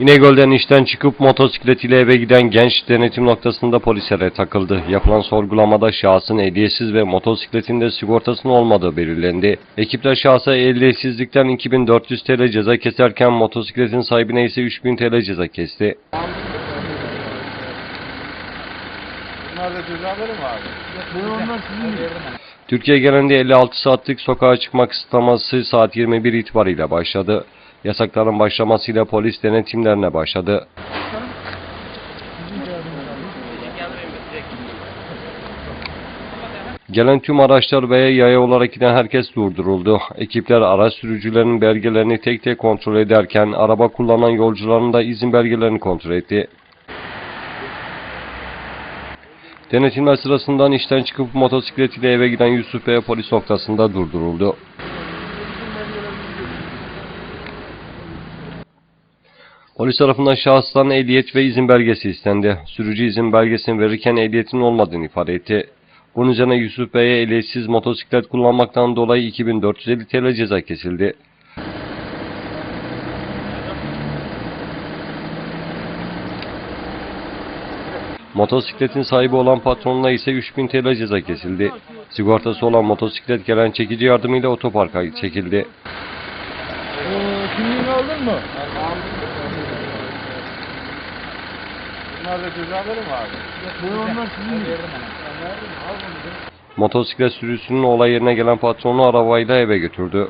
İnegöl'den işten çıkıp motosikletiyle eve giden genç denetim noktasında polislere takıldı. Yapılan sorgulamada şahsın ehliyetsiz ve motosikletinde sigortasının olmadığı belirlendi. Ekipler şahsa ehliyetsizlikten 2400 TL ceza keserken motosikletin sahibine ise 3000 TL ceza kesti. Bunlar da cezaları mı abi? Bu onlar sizin mi? Türkiye genelinde 56 saatlik sokağa çıkma kısıtlaması saat 21 itibariyle başladı. Yasakların başlamasıyla polis denetimlerine başladı. Gelen tüm araçlar ve yaya olarak giden herkes durduruldu. Ekipler araç sürücülerinin belgelerini tek tek kontrol ederken araba kullanan yolcuların da izin belgelerini kontrol etti. Denetimler sırasından işten çıkıp motosikletiyle eve giden Yusuf Bey polis noktasında durduruldu. Polis tarafından şahıstan ehliyet ve izin belgesi istendi. Sürücü izin belgesini verirken ehliyetin olmadığını ifade etti. Bunun üzerine Yusuf Bey'e ehliyetsiz motosiklet kullanmaktan dolayı 2450 TL ceza kesildi. Motosikletin sahibi olan patronuna ise 3000 TL ceza kesildi. Sigortası olan motosiklet gelen çekici yardımıyla otoparka çekildi. Ee, kimliğini aldın mı? Bunlar da cezaları mı abi? Bu onlar sizin mi? Motosiklet sürücüsünün olay yerine gelen patronu arabayla eve götürdü.